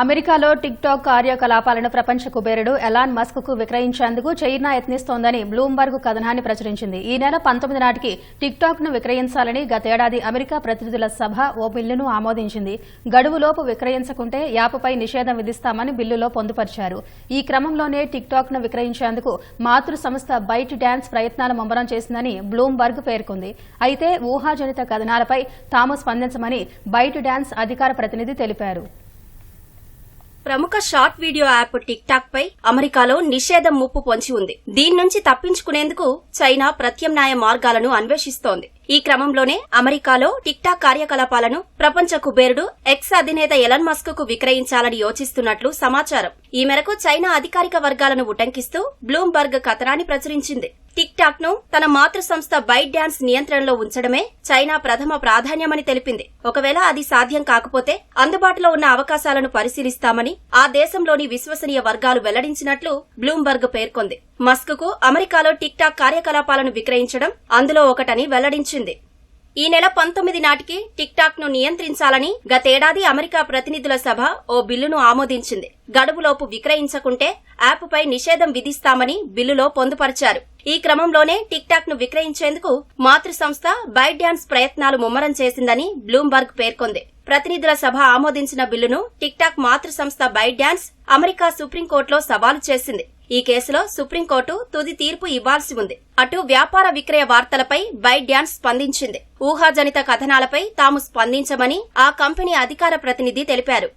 అమెరికాలో tick talk కార్యకలాపాలను ప్రపంచ కుబేరుడు ఎలాన్ మస్క్కు విక్రయించేందుకు చైనా యత్నిస్తోందని బ్లూంబర్గ్ కథనాన్ని ప్రచురించింది. ఈ నెల పంతొమ్మిది నాటికి టిక్ టాక్ను విక్రయించాలని గతేడాది అమెరికా ప్రతినిధుల సభ ఓ బిల్లును ఆమోదించింది. గడువులోపు విక్రయించకుంటే యాప్పై నిషేధం విధిస్తామని బిల్లులో పొందుపరిచారు. ఈ క్రమంలోనే టిక్ టాక్ను విక్రయించేందుకు మాతృ సంస్థ బైట్ డ్యాన్స్ ప్రయత్నాలు ముమ్మరం చేసిందని బ్లూంబర్గ్ పేర్కొంది. అయితే ఊహాజనిత కథనాలపై తాము స్పందించమని బైట్ డ్యాన్స్ అధికార ప్రతినిధి తెలిపారు. ప్రముఖ short video app TikTok పై అమెరికాలో నిషేధం ముప్పు పొంచి ఉంది. దీని నుంచి తప్పించుకునేందుకు చైనా ప్రత్యామ్నాయ మార్గాలను అన్వేషిస్తోంది. ఈ క్రమంలోనే అమెరికాలో టిక్ టాక్ కార్యకలాపాలను ప్రపంచ కుబేరుడు ఎక్స్ అధినేత ఎలన్ మస్క్కు విక్రయించాలని యోచిస్తున్నట్లు సమాచారం. ఈ మేరకు చైనా అధికారిక వర్గాలను ఉటంకిస్తూ బ్లూంబర్గ్ కథనాన్ని ప్రచురించింది. టిక్ టాక్ను తన మాతృ సంస్థ బైట్ డ్యాన్స్ నియంత్రణలో ఉంచడమే చైనా ప్రథమ ప్రాధాన్యమని తెలిపింది. ఒకవేళ అది సాధ్యం కాకపోతే అందుబాటులో ఉన్న అవకాశాలను పరిశీలిస్తామని ఆ దేశంలోని విశ్వసనీయ వర్గాలు వెల్లడించినట్లు బ్లూంబర్గ్ పేర్కొంది. మస్క్కు అమెరికాలో టిక్ టాక్ కార్యకలాపాలను విక్రయించడం అందులో ఒకటని వెల్లడించింది. ఈ నెల పంతొమ్మిది నాటికి టిక్ టాక్ను నియంత్రించాలని గతేడాది అమెరికా ప్రతినిధుల సభ ఓ బిల్లును ఆమోదించింది. గడువులోపు విక్రయించకుంటే యాప్పై నిషేధం విధిస్తామని బిల్లులో పొందుపరిచారు. ఈ క్రమంలోనే టిక్ టాక్ను విక్రయించేందుకు మాతృ సంస్థ బైట్ డ్యాన్స్ ప్రయత్నాలు ముమ్మరం చేసిందని బ్లూంబర్గ్ పేర్కొంది. ప్రతినిధుల సభ ఆమోదించిన బిల్లును టిక్ టాక్ మాతృ సంస్థ బైట్ డ్యాన్స్ అమెరికా సుప్రీంకోర్టులో సవాలు చేసింది. ఈ కేసులో సుప్రీంకోర్టు తుది తీర్పు ఇవ్వాల్సి ఉంది. అటు వ్యాపార విక్రయ వార్తలపై బైట్ డ్యాన్స్ స్పందించింది. ఊహాజనిత కథనాలపై తాము స్పందించమని ఆ కంపెనీ అధికార ప్రతినిధి తెలిపారు.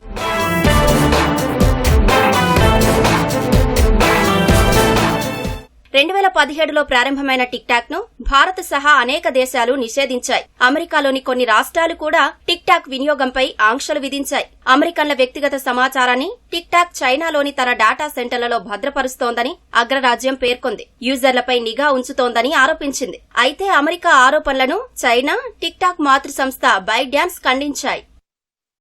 రెండు వేల పదిహేడులో ప్రారంభమైన టిక్ టాక్ను భారత్ సహా అనేక దేశాలు నిషేధించాయి. అమెరికాలోని కొన్ని రాష్ట్రాలు కూడా టిక్ టాక్ వినియోగంపై ఆంక్షలు విధించాయి. అమెరికన్ల వ్యక్తిగత సమాచారాన్ని టిక్ టాక్ చైనాలోని తన డేటా సెంటర్లలో భద్రపరుస్తోందని అగ్రరాజ్యం పేర్కొంది. యూజర్లపై నిఘా ఉంచుతోందని ఆరోపించింది. అయితే అమెరికా ఆరోపణలను చైనా టిక్ టాక్ మాతృ సంస్థ బైట్ డ్యాన్స్ ఖండించాయి.